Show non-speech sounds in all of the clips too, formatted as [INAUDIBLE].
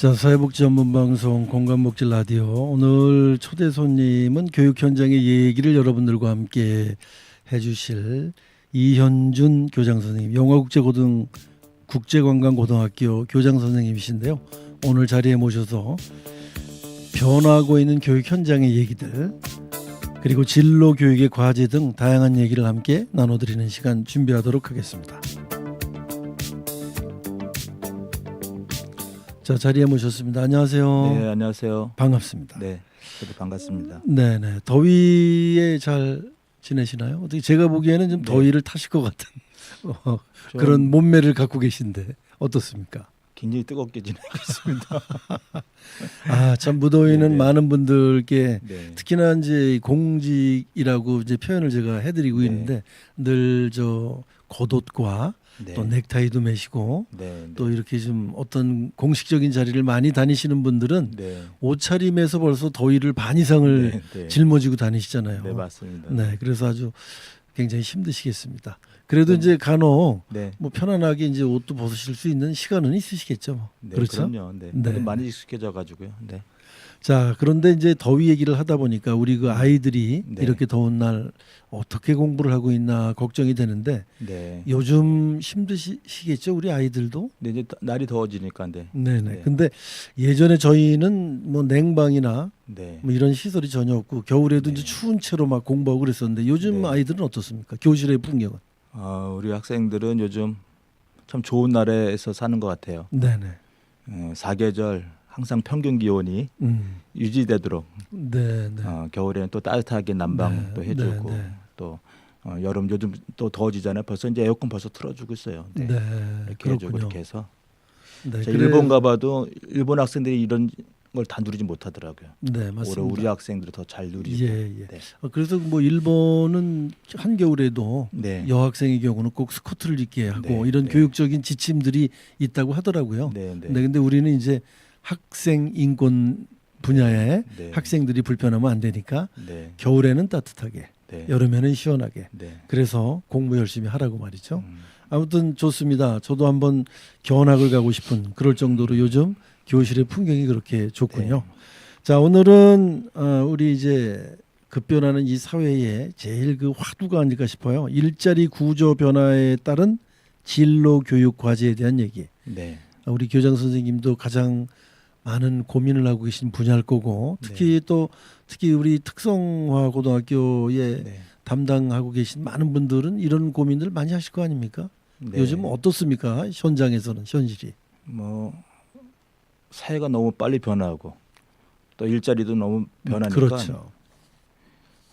자, 사회복지 전문 방송 공감 복지 라디오 오늘 초대 손님은 교육 현장의 얘기를 여러분들과 함께 해주실 이현준 교장 선생님, 영화국제고등 국제관광고등학교 교장 선생님이신데요. 오늘 자리에 모셔서 변하고 있는 교육 현장의 얘기들 그리고 진로 교육의 과제 등 다양한 얘기를 함께 나눠드리는 시간 준비하도록 하겠습니다. 자 자리에 모셨습니다. 안녕하세요. 네, 안녕하세요. 반갑습니다. 네, 저도 반갑습니다. 네 네. 더위에 잘 지내시나요? 어떻게 제가 보기에는 좀 네. 더위를 타실 것 같은 어, 좀 그런 몸매를 갖고 계신데 어떻습니까? 굉장히 뜨겁게 지내고 있습니다. [LAUGHS] 아 참 무더위는 네네. 많은 분들께 네, 특히나 이제 공직이라고 이제 표현을 제가 해드리고 네. 있는데 늘 저 겉옷과 네, 또 넥타이도 매시고 네, 네, 또 이렇게 좀 어떤 공식적인 자리를 많이 다니시는 분들은 네, 옷차림에서 벌써 더위를 반 이상을. 짊어지고 다니시잖아요. 네, 맞습니다. 네, 그래서 아주 굉장히 힘드시겠습니다. 그래도 네. 이제 간혹 네, 뭐 편안하게 이제 옷도 벗으실 수 있는 시간은 있으시겠죠. 뭐. 네, 그렇죠. 그럼요. 네, 네. 많이 익숙해져 가지고요. 네, 자, 그런데 이제 더위 얘기를 하다 보니까 우리 그 아이들이 네. 이렇게 더운 날 어떻게 공부를 하고 있나 걱정이 되는데 네, 요즘 힘드시겠죠, 우리 아이들도? 네, 이제 날이 더워지니까, 네, 네네. 네. 근데 예전에 저희는 뭐 냉방이나 네, 뭐 이런 시설이 전혀 없고 겨울에도 네. 이제 추운 채로 막 공부하고 그랬었는데 요즘 네. 아이들은 어떻습니까? 교실의 풍경은? 아, 우리 학생들은 요즘 참 좋은 나라에서 사는 것 같아요. 네네. 어, 사계절 항상 평균 기온이 음. 유지되도록 네 네. 어, 겨울에는 또 따뜻하게 난방도 네, 해주고 네, 네. 또 어, 여름 요즘 또 더워지잖아요. 벌써 이제 에어컨 벌써 틀어주고 있어요. 네, 네. 이렇게 해주고 그렇군요. 이렇게 해서 네, 그래- 일본 가봐도 일본 학생들이 이런 걸 다 누리지 못하더라고요. 네, 오히려 맞습니다. 우리 학생들이 더 잘 누리고. 예, 예. 네. 어, 그래서 뭐 일본은 한 겨울에도 네. 여학생의 경우는 꼭 스커트를 입게 하고 네, 이런 네. 교육적인 지침들이 있다고 하더라고요. 네, 네. 네, 근데 우리는 이제 학생 인권 분야에 네. 학생들이 불편하면 안 되니까 네. 겨울에는 따뜻하게, 네. 여름에는 시원하게. 네. 그래서 공부 열심히 하라고 말이죠. 음. 아무튼 좋습니다. 저도 한번 견학을 가고 싶은 그럴 정도로 요즘 교실의 풍경이 그렇게 좋군요. 네. 자 오늘은 어, 우리 이제 급변하는 이 사회에 제일 그 화두가 아닐까 싶어요. 일자리 구조 변화에 따른 진로 교육 과제에 대한 얘기. 네. 아, 우리 교장 선생님도 가장 많은 고민을 하고 계신 분야일 거고 특히 또 특히 우리 특성화 고등학교에 네. 담당하고 계신 많은 분들은 이런 고민들 많이 하실 거 아닙니까? 네. 요즘 어떻습니까? 현장에서는 현실이. 뭐 사회가 너무 빨리 변하고 또 일자리도 너무 변하니까 그렇죠.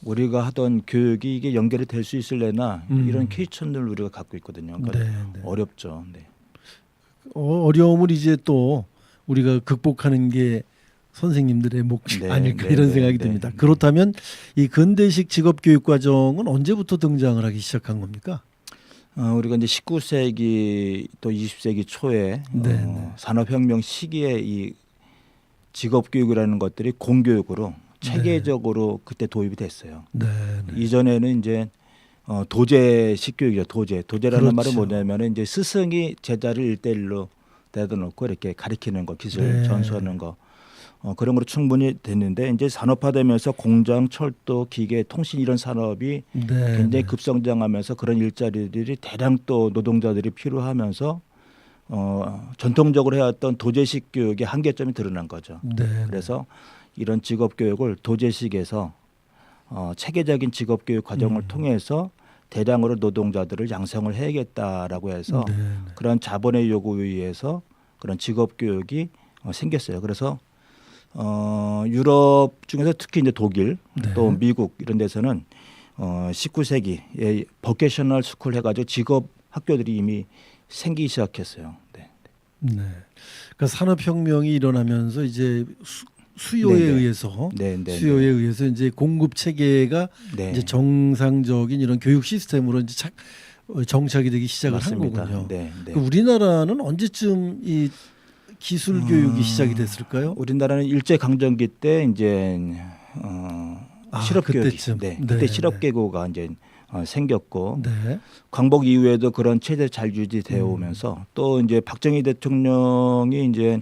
우리가 하던 교육이 이게 연결이 될 수 있을래나 음. 이런 퀘이천을 우리가 갖고 있거든요. 그러니까 네, 네. 어렵죠. 네. 어, 어려움을 이제 또 우리가 극복하는 게 선생님들의 몫이 네, [LAUGHS] 아닐까 네, 이런 네, 생각이 네. 듭니다. 그렇다면 이 근대식 직업 교육 과정은 언제부터 등장을 하기 시작한 겁니까? 어, 우리가 이제 19세기 또 20세기 초에 네, 어, 네. 산업혁명 시기에 이 직업 교육이라는 것들이 공교육으로 체계적으로 그때 도입이 됐어요. 네. 네. 이전에는 이제 어, 도제식 교육이죠. 도제. 도제라는 그렇죠. 말은 뭐냐면은 이제 스승이 제자를 일대일로 대다 놓고 이렇게 가리키는 거, 기술 네. 전수하는 거. 어, 그런 거로 충분히 됐는데 이제 산업화되면서 공장, 철도, 기계, 통신 이런 산업이 네. 굉장히 네. 급성장하면서 그런 일자리들이 대량 또 노동자들이 필요하면서 어, 전통적으로 해왔던 도제식 교육의 한계점이 드러난 거죠. 네. 그래서 이런 직업 교육을 도제식에서 어, 체계적인 직업 교육 과정을 음. 통해서 대량으로 노동자들을 양성을 해야겠다라고 해서 네. 네. 그런 자본의 요구에 의해서 그런 직업 교육이 어, 생겼어요. 그래서 어, 유럽 중에서 특히 이제 독일 네. 또 미국 이런 데서는 어, 19세기에 버케셔널 스쿨 해가지고 직업 학교들이 이미 생기기 시작했어요. 네. 네. 그러니까 산업혁명이 일어나면서 이제 수, 수요에 네, 네. 의해서 네, 네, 수요에 의해서 이제 공급 체계가 네. 이제 정상적인 이런 교육 시스템으로 이제 착, 어, 정착이 되기 시작을 맞습니다. 한 거군요. 네, 네. 그 우리나라는 언제쯤 이 기술 교육이 음, 시작이 됐을까요? 우리나라는 일제 강점기 때 이제 어, 아, 실업 교육이 그때쯤. 네, 네, 그때 네. 실업 계고가 이제 어, 생겼고 네. 광복 이후에도 그런 체제 잘 유지되어 음. 오면서 또 이제 박정희 대통령이 이제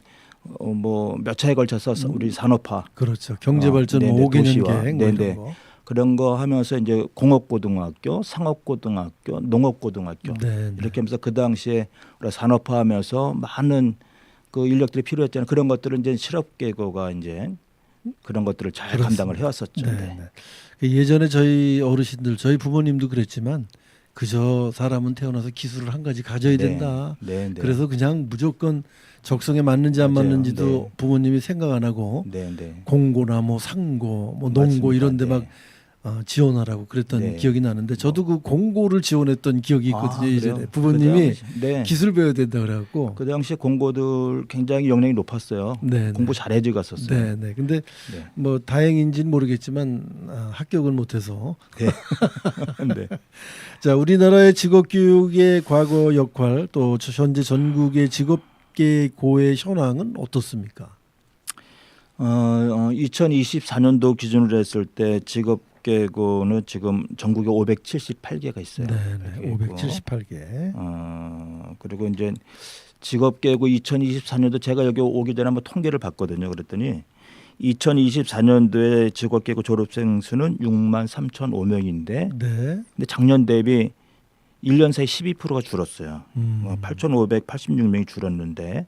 어, 뭐몇 차에 걸쳐서 서- 우리 산업화 그렇죠. 경제 발전 어, 네네, 뭐 5개년 도시화. 계획 뭐 네네. 거. 그런 거 하면서 이제 공업고등학교, 상업고등학교, 농업고등학교 네, 네. 이렇게 하면서 그 당시에 우리가 산업화하면서 많은 그 인력들이 필요했잖아요. 그런 것들은 이제 실업계고가 이제 그런 것들을 잘 그렇습니다. 감당을 해왔었죠. 네, 네. 네. 그 예전에 저희 어르신들, 저희 부모님도 그랬지만 그저 사람은 태어나서 기술을 한 가지 가져야 된다. 네, 네. 그래서 그냥 무조건 적성에 맞는지 안 맞아요. 맞는지도 네. 부모님이 생각 안 하고 네, 네. 공고나 뭐 상고, 뭐 농고 맞습니다. 이런 데막 네. 어, 지원하라고 그랬던 네. 기억이 나는데 저도 그 공고를 지원했던 기억이 있거든요. 아, 예전에? 부모님이 그 네. 기술 배워야 된다 그래갖고 그 당시 공고들 굉장히 역량이 높았어요. 네, 공부 네. 잘해지 갔었어요. 네, 네. 근데 네. 뭐 다행인지는 모르겠지만 아, 합격을 못해서 네. [LAUGHS] 네. [LAUGHS] 자 우리나라의 직업 교육의 과거 역할 또 현재 전국의 직업계 고의 현황은 어떻습니까? 어, 어, 2024년도 기준으로 했을 때 직업 계고는 지금 전국에 578개가 있어요. 네, 네. 그리고, 578개. 어, 그리고 이제 직업계고 2024년도 제가 여기 오기 전에 한번 통계를 봤거든요. 그랬더니 2024년도에 직업계고 졸업생 수는 6만 3,005명인데 네. 근데 작년 대비 1년 사이 12%가 줄었어요. 음. 뭐 8,586명이 줄었는데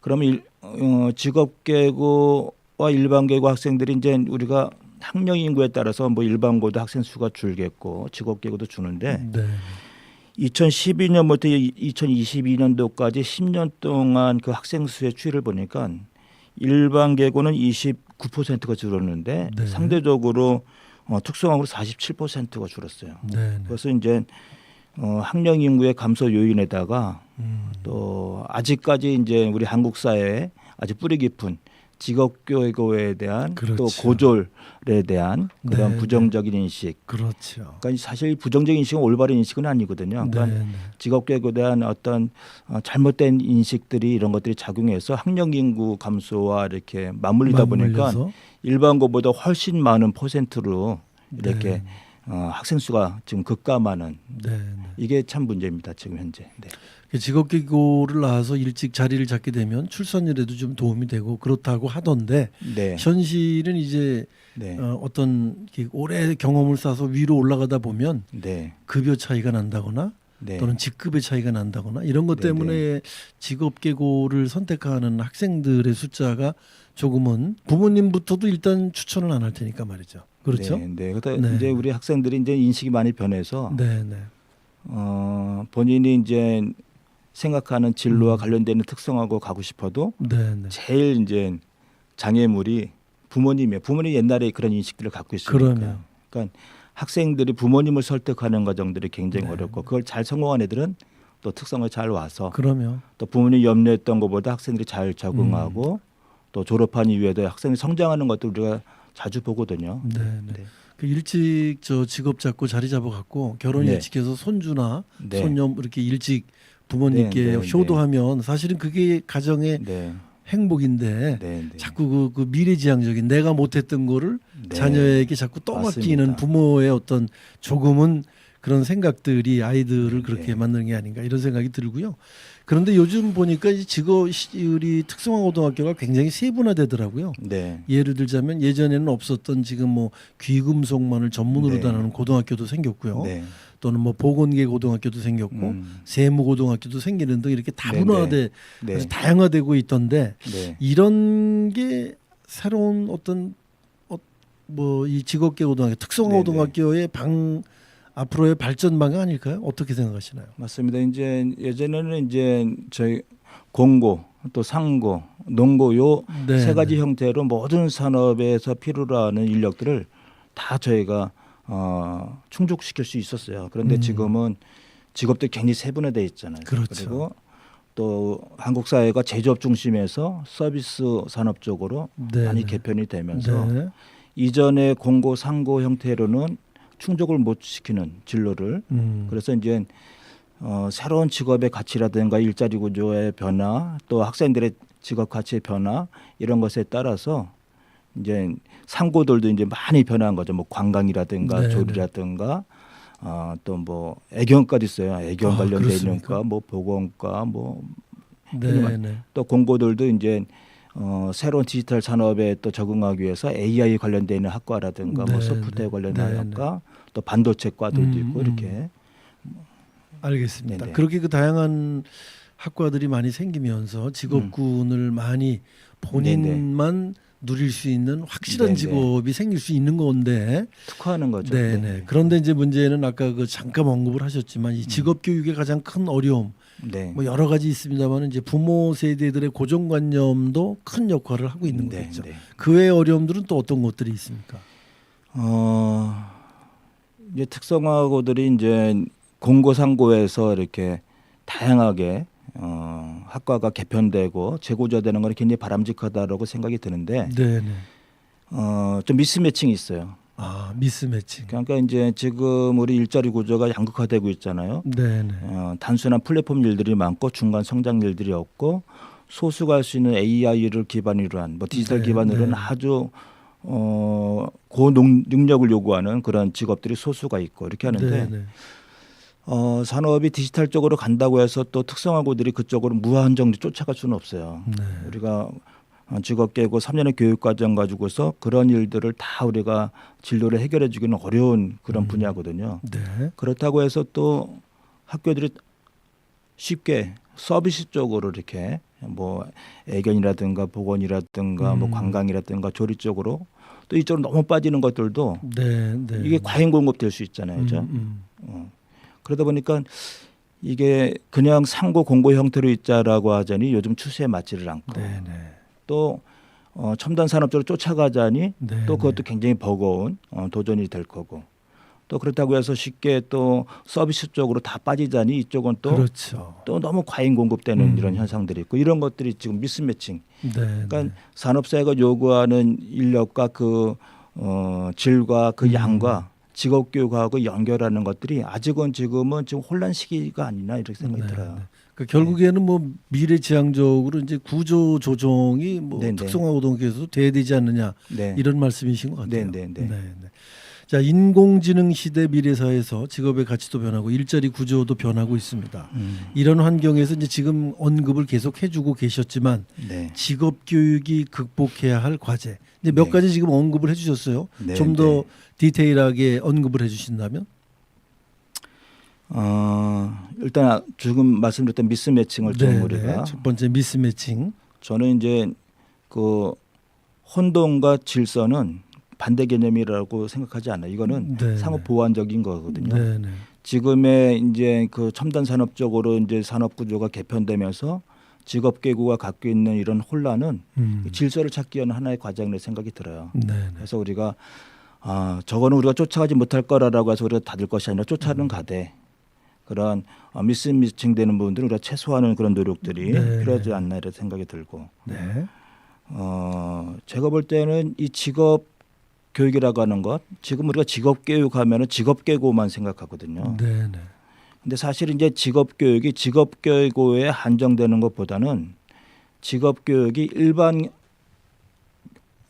그러면 일, 어, 직업계고와 일반계고 학생들이 이제 우리가 학령 인구에 따라서 뭐 일반고도 학생 수가 줄겠고 직업계고도 주는데 네. 2012년부터 2022년도까지 10년 동안 그 학생 수의 추이를 보니까 일반 계고는 29%가 줄었는데 네. 상대적으로 어, 특성화고로 47%가 줄었어요. 네. 네. 그래서 이제 어, 학령 인구의 감소 요인에다가 음. 또 아직까지 이제 우리 한국 사회에 아주 뿌리 깊은 직업 교육에 대한 또 그렇죠. 고졸에 대한 그런 네, 부정적인 인식. 그렇죠. 그러니까 사실 부정적인 인식은 올바른 인식은 아니거든요. 그러니까 네, 네. 직업 교육에 대한 어떤 어, 잘못된 인식들이 이런 것들이 작용해서 학령 인구 감소와 이렇게 맞물리다 보니까 맞물려서? 일반고보다 훨씬 많은 퍼센트로 이렇게 네. 어, 학생 수가 지금 급감하는 네, 네. 이게 참 문제입니다 지금 현재. 네. 그 직업계고를 나와서 일찍 자리를 잡게 되면 출산율에도 좀 도움이 되고 그렇다고 하던데 네. 현실은 이제 네. 어, 어떤 오래 경험을 쌓아서 위로 올라가다 보면 네. 급여 차이가 난다거나 네. 또는 직급의 차이가 난다거나 이런 것 네, 때문에 직업계고를 선택하는 학생들의 숫자가 조금은 부모님부터도 일단 추천을 안 할 테니까 말이죠. 그렇죠? 네. 네. 그러다 네. 이제 우리 학생들이 이제 인식이 많이 변해서 네, 네. 어, 본인이 이제 생각하는 진로와 음. 관련되는 특성하고 가고 싶어도 네, 네. 제일 이제 장애물이 부모님이에요. 부모님 옛날에 그런 인식들을 갖고 있으니까. 그러면. 그러니까 학생들이 부모님을 설득하는 과정들이 굉장히 네. 어렵고 그걸 잘 성공한 애들은 또 특성을 잘 와서 그러면 또 부모님 염려했던 것보다 학생들이 잘 적응하고 음. 또 졸업한 이후에도 학생이 성장하는 것도 우리가 자주 보거든요. 네, 네. 네. 그 일찍 저 직업 잡고 자리 잡아 갖고 결혼 네. 일찍 해서 손주나 네. 손녀 이렇게 일찍 부모님께 네, 네, 효도하면 사실은 그게 가정의 네. 행복인데 네. 네. 자꾸 그, 그 미래지향적인 내가 못했던 거를 네. 자녀에게 자꾸 떠맡기는. 부모의 어떤 조금은 그런 생각들이 아이들을 그렇게 네. 만드는 게 아닌가 이런 생각이 들고요. 그런데 요즘 보니까 이 직업 시- 우리 특성화 고등학교가 굉장히 세분화되더라고요. 네. 예를 들자면 예전에는 없었던 지금 뭐 귀금속만을 전문으로 네. 다루는 고등학교도 생겼고요. 네. 또는 뭐 보건계 고등학교도 생겼고 음. 세무 고등학교도 생기는 등 이렇게 네, 다문화돼 네. 아주 다양화되고 있던데 네. 이런 게 새로운 어떤 어, 뭐이 직업계 고등학교 특성화 네네. 고등학교의 방 앞으로의 발전 방향 아닐까요? 어떻게 생각하시나요? 맞습니다. 이제 예전에는 이제 저희 공고 또 상고, 농고 요세 네, 가지 네. 형태로 모든 산업에서 필요로 하는 인력들을 다 저희가 어, 충족시킬 수 있었어요. 그런데 음. 지금은 직업도 굉장히 세분화돼 있잖아요. 그렇죠. 리고 또 한국 사회가 제조업 중심에서 서비스 산업 쪽으로 네, 많이 네. 개편이 되면서 네. 이전의 공고 상고 형태로는 충족을 못 시키는 진로를 음. 그래서 이제 어, 새로운 직업의 가치라든가 일자리 구조의 변화 또 학생들의 직업 가치의 변화 이런 것에 따라서 이제 상고들도 이제 많이 변한 거죠. 뭐 관광이라든가 네, 조리라든가 어, 또뭐 애경과도 있어요. 애경 아, 관련돼 있는 그렇습니까? 과, 뭐 보건과, 뭐또 네, 네. 공고들도 이제 어, 새로운 디지털 산업에 또 적응하기 위해서 AI 관련돼 있는 학과라든가 뭐 네, 소프트웨어 네. 관련된 네, 학과 또 반도체과들도 음, 있고 음. 이렇게 알겠습니다. 네네. 그렇게 그 다양한 학과들이 많이 생기면서 직업군을 많이 본인만 누릴 수 있는 확실한 네네. 직업이 생길 수 있는 건데 특화하는 거죠. 네네. 그런데 이제 문제는 아까 그 잠깐 언급을 하셨지만 이 직업 교육의 가장 큰 어려움 네. 뭐 여러 가지 있습니다만 이제 부모 세대들의 고정관념도 큰 역할을 하고 있는 네, 거겠죠. 네. 그 외의 어려움들은 또 어떤 것들이 있습니까? 어, 이제 특성화고들이 이제 공고상고에서 이렇게 다양하게 어, 학과가 개편되고 재고자되는 건 굉장히 바람직하다라고 생각이 드는데 네네. 어, 좀 미스매칭이 있어요. 아 미스매칭. 그러니까 이제 지금 우리 일자리 구조가 양극화되고 있잖아요. 네네. 어, 단순한 플랫폼 일들이 많고 중간 성장 일들이 없고 소수가 할 수 있는 AI를 기반으로 한 뭐 디지털 네, 기반으로 는 네. 아주 어, 고능 능력을 요구하는 그런 직업들이 소수가 있고 이렇게 하는데 네네. 어, 산업이 디지털 쪽으로 간다고 해서 또 특성화고들이 그쪽으로 무한정리 쫓아갈 수는 없어요. 네. 우리가 어, 직업 계고 3년의 교육 과정 가지고서 그런 일들을 다 우리가 진로를 해결해 주기는 어려운 그런 음. 분야거든요. 네. 그렇다고 해서 또 학교들이 쉽게 서비스 쪽으로 이렇게 뭐 애견이라든가 보건이라든가 뭐 음. 관광이라든가 조리 쪽으로 또 이쪽으로 너무 빠지는 것들도 네. 네. 이게 과잉 공급될 수 있잖아요. 음, 그죠? 음. 어. 그러다 보니까 이게 그냥 상고 공고 형태로 있자라고 하자니 요즘 추세에 맞지를 않고 네네. 또 어, 첨단 산업 쪽으로 쫓아가자니 네. 또 그것도 굉장히 버거운 어, 도전이 될 거고 또 그렇다고 해서 쉽게 또 서비스 쪽으로 다 빠지자니 이쪽은 또또 그렇죠. 너무 과잉 공급되는 음. 이런 현상들이 있고 이런 것들이 지금 미스매칭 네. 그러니까 네. 산업사회가 요구하는 인력과 그 어, 질과 그 음. 양과 직업 교육하고 연결하는 것들이 아직은 지금은 지금 혼란 시기가 아니나 이렇게 생각이 네, 들어요. 네. 그 결국에는 뭐 미래 지향적으로 이제 구조 조정이 뭐 네, 네. 특성화 고등학교에서도 돼야 되지 않느냐 네. 이런 말씀이신 것 같아요. 네, 네, 네. 자 인공지능 시대 미래사회에서 직업의 가치도 변하고 일자리 구조도 변하고 있습니다. 음, 이런 환경에서 이제 지금 언급을 계속 해주고 계셨지만 네. 직업 교육이 극복해야 할 과제 이제 몇 네. 가지 지금 언급을 해주셨어요. 네, 좀더 네. 디테일하게 언급을 해주신다면? 어, 일단 지금 말씀드렸던 미스매칭을 좀 네, 우리가 네. 첫 번째 미스매칭. 저는 이제 그 혼동과 질서는 반대 개념이라고 생각하지 않아요. 이거는 네, 상호 네. 보완적인 거거든요. 네, 네. 지금의 이제 그 첨단 산업 쪽으로 이제 산업 구조가 개편되면서 직업 계구가 갖고 있는 이런 혼란은 음. 질서를 찾기 위한 하나의 과정이라고 생각이 들어요. 네, 네. 그래서 우리가 아 저거는 우리가 쫓아가지 못할 거라라고 해서 우리가 닫을 것이 아니라 음. 쫓아는 가되 그런 어, 미스미칭되는 부분들은 우리가 최소화하는 그런 노력들이 네, 필요하지 네. 않나 이런 생각이 들고 네. 어 제가 볼 때는 이 직업 교육이라고 하는 것 지금 우리가 직업 교육하면은 직업 계고만 생각하거든요. 네, 네. 근데 사실 이제 직업 교육이 직업 교육에 한정되는 것보다는 직업 교육이 일반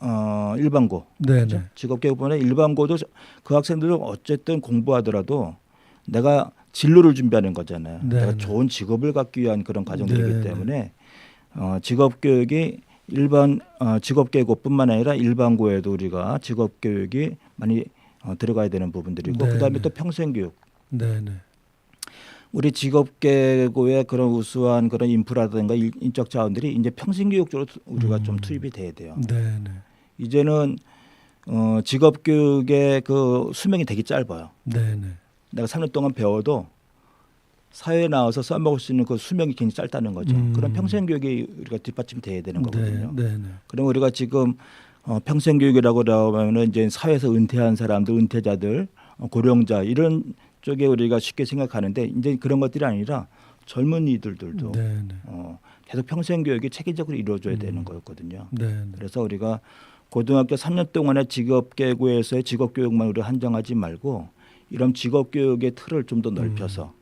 어 일반고 네, 그죠? 네. 직업 교육보다 일반고도 그 학생들은 어쨌든 공부하더라도 내가 진로를 준비하는 거잖아요. 네, 내가 네. 좋은 직업을 갖기 위한 그런 과정들이기. 때문에 어, 직업 교육이 일반 어, 직업 교육뿐만 아니라 일반고에도 우리가 직업 교육이 많이 어, 들어가야 되는 부분들이고 네, 그다음에 네. 또 평생 교육. 네, 네. 우리 직업계고의 그런 우수한 그런 인프라든가 일- 인적 자원들이 이제 평생 교육 쪽으로 투- 우리가 음. 좀 투입이 돼야 돼요. 네, 네. 이제는 어, 직업 교육의 그 수명이 되게 짧아요. 네, 네. 내가 3년 동안 배워도 사회에 나와서 써먹을 수 있는 그 수명이 굉장히 짧다는 거죠. 음. 그런 평생 교육이 우리가 뒷받침돼야 되는 거거든요. 네, 네, 네. 그럼 우리가 지금 어, 평생 교육이라고 하면은 이제 사회에서 은퇴한 사람들, 은퇴자들, 어, 고령자 이런 쪽에 우리가 쉽게 생각하는데 이제 그런 것들이 아니라 젊은이들들도 네, 네. 어, 계속 평생 교육이 체계적으로 이루어져야 음. 되는 거였거든요. 네, 네. 그래서 우리가 고등학교 3년 동안의 직업 계고에서의 직업 교육만 우리 한정하지 말고 이런 직업 교육의 틀을 좀 더 넓혀서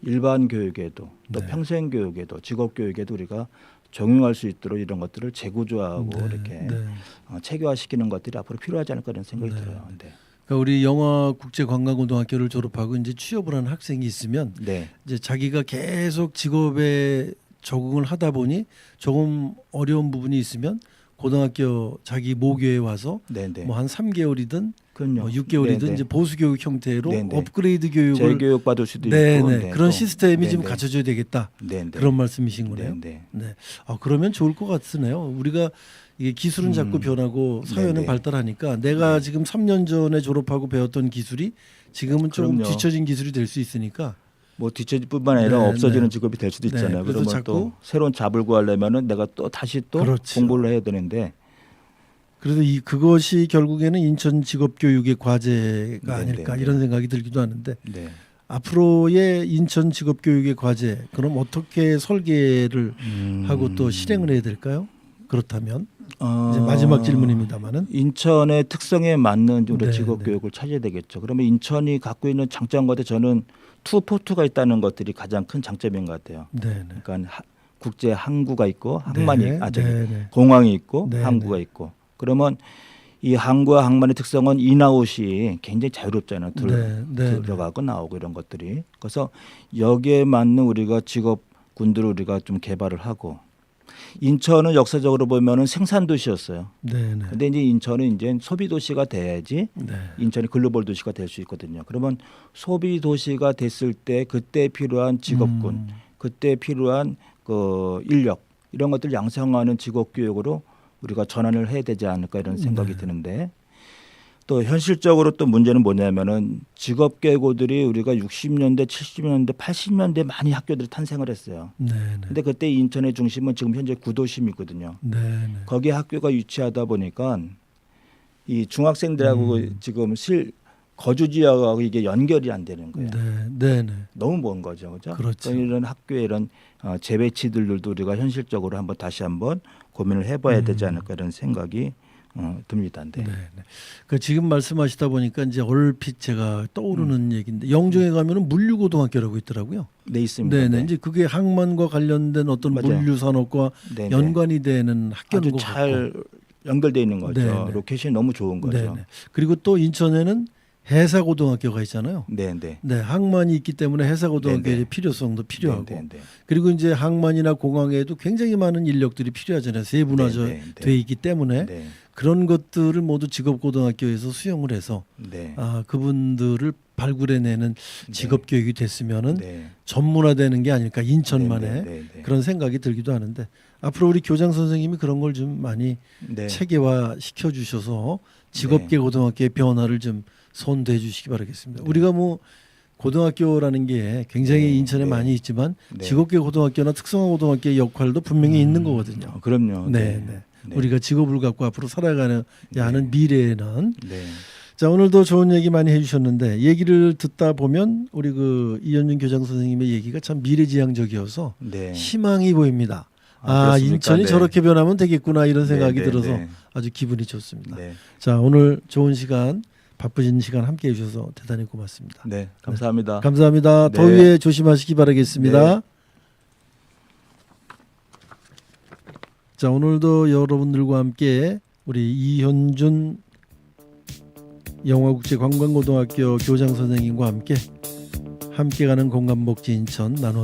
일반 교육에도 또 음. 네. 평생 교육에도 직업 교육에도 우리가 적용할 수 있도록 이런 것들을 재구조하고 네, 이렇게 네. 어, 체계화시키는 것들이 앞으로 필요하지 않을까 이런 생각이 네. 들어요. 네. 그러니까 우리 영화 국제 관광 고등학교를 졸업하고 이제 취업을 한 학생이 있으면 네. 이제 자기가 계속 직업에 적응을 하다 보니 조금 어려운 부분이 있으면 고등학교 자기 모교에 와서 네네. 뭐한 3개월이든 그럼요. 뭐 6개월이든 네네. 이제 보수 교육 형태로 네네. 업그레이드 교육을 재교육 받을 수도 네네 있고 네, 그런 또. 시스템이 좀 네네. 갖춰져야 되겠다 네네. 그런 말씀이신 거네요. 네네. 네. 아 그러면 좋을 것 같으네요. 우리가 이게 기술은 자꾸 음. 변하고 사회는 네네. 발달하니까 내가 지금 3년 전에 졸업하고 배웠던 기술이 지금은 조금 그럼요. 뒤처진 기술이 될 수 있으니까 뭐 뒤처질 뿐만 아니라 네, 없어지는 네. 직업이 될 수도 네, 있잖아요. 그래서 그러면 또 새로운 잡을 구하려면은 내가 또 다시 또 그렇죠. 공부를 해야 되는데 그래서 이 그것이 결국에는 인천 직업 교육의 과제가 네, 아닐까 네, 네. 이런 생각이 들기도 하는데 네. 앞으로의 인천 직업 교육의 과제 그럼 어떻게 설계를 음. 하고 또 실행을 해야 될까요? 그렇다면 어, 이제 마지막 질문입니다만은 인천의 특성에 맞는 우리 네, 직업 네. 교육을 찾아야 되겠죠. 그러면 인천이 갖고 있는 장점과 저는 투포트가 있다는 것들이 가장 큰 장점인 것 같아요. 네네. 그러니까 하- 국제 항구가 있고 항만이 네, 아 저기. 공항이 있고 네, 항구가 있고 그러면 이 항구와 항만의 특성은 인아웃이 굉장히 자유롭잖아요. 들, 네, 네, 들어가고 나오고 이런 것들이 그래서 여기에 맞는 우리가 직업 군들을 우리가 좀 개발을 하고 인천은 역사적으로 보면은 생산 도시였어요. 네네. 근데 이제 인천은 이제 소비 도시가 돼야지 네. 인천이 글로벌 도시가 될 수 있거든요. 그러면 소비 도시가 됐을 때 그때 필요한 직업군, 음, 그때 필요한 그 인력 이런 것들 양성하는 직업 교육으로 우리가 전환을 해야 되지 않을까 이런 생각이 네. 드는데 또 현실적으로 또 문제는 뭐냐면은 직업 계고들이 우리가 60년대, 70년대, 80년대 많이 학교들이 탄생을 했어요. 네네. 근데 그때 인천의 중심은 지금 현재 구도심이거든요. 네네. 거기에 학교가 위치하다 보니까 이 중학생들하고 음. 지금 실 거주 지역하고 이게 연결이 안 되는 거예요. 네, 네네. 너무 먼 거죠, 그죠? 그렇죠. 이런 학교의 이런 어, 재배치들도 우리가 현실적으로 한번 다시 한번 고민을 해봐야 되지 음. 않을까 이런 생각이 어, 듭니다. 네. 네. 네. 그 지금 말씀하시다 보니까 이제 얼핏 제가 떠오르는 음. 얘기인데 영종에 가면은 물류고등학교라고 있더라고요. 네 있습니다. 네네. 네. 이제 그게 항만과 관련된 어떤 맞아요. 물류 산업과 네, 네. 연관이 되는 학교는 아주 것잘 연결돼 있는 거죠. 네, 네. 로케이션이 너무 좋은. 거죠. 네네. 그리고 또 인천에는 해사고등학교가 있잖아요. 네, 네. 네, 항만이 있기 때문에 해사고등학교의 네네. 필요성도 필요하고 네, 네, 네. 그리고 이제 항만이나 공항에도 굉장히 많은 인력들이 필요하잖아요. 세분화져 네, 네, 네. 돼 있기 때문에 네, 그런 것들을 모두 직업고등학교에서 수용을 해서 네. 아 그분들을 발굴해내는 직업 교육이 됐으면은 네. 전문화되는 게 아닐까 인천만의 네, 네, 네. 그런 생각이 들기도 하는데 앞으로 우리 교장 선생님이 그런 걸 좀 많이 네. 체계화 시켜 주셔서 직업계 고등학교의 변화를 좀 선도해 주시기 바라겠습니다. 네. 우리가 뭐 고등학교라는 게 굉장히 네, 인천에 네. 많이 있지만 네. 직업계 고등학교나 특성화 고등학교의 역할도 분명히 있는 거거든요. 어, 그럼요. 네, 네. 우리가 직업을 갖고 앞으로 살아가야 하는 미래에는 네. 자 오늘도 좋은 얘기 많이 해주셨는데 얘기를 듣다 보면 우리 그 이현준 교장 선생님의 얘기가 참 미래지향적이어서 네. 희망이 보입니다. 아, 아? 인천이 네. 저렇게 변하면 되겠구나 이런 생각이 네, 네, 들어서 네. 아주 기분이 좋습니다. 네. 자 오늘 좋은 시간 바쁘신 시간 함께 해주셔서 대단히 고맙습니다. 네. 감사합니다. 감사합니다. 네. 더위에 조심하시기 바라겠습니다. 네. 자 오늘도 여러분들과 함께 우리 이현준 영화국제관광고등학교 교장 선생님과 함께 함께 가는 공감복지 인천 나눠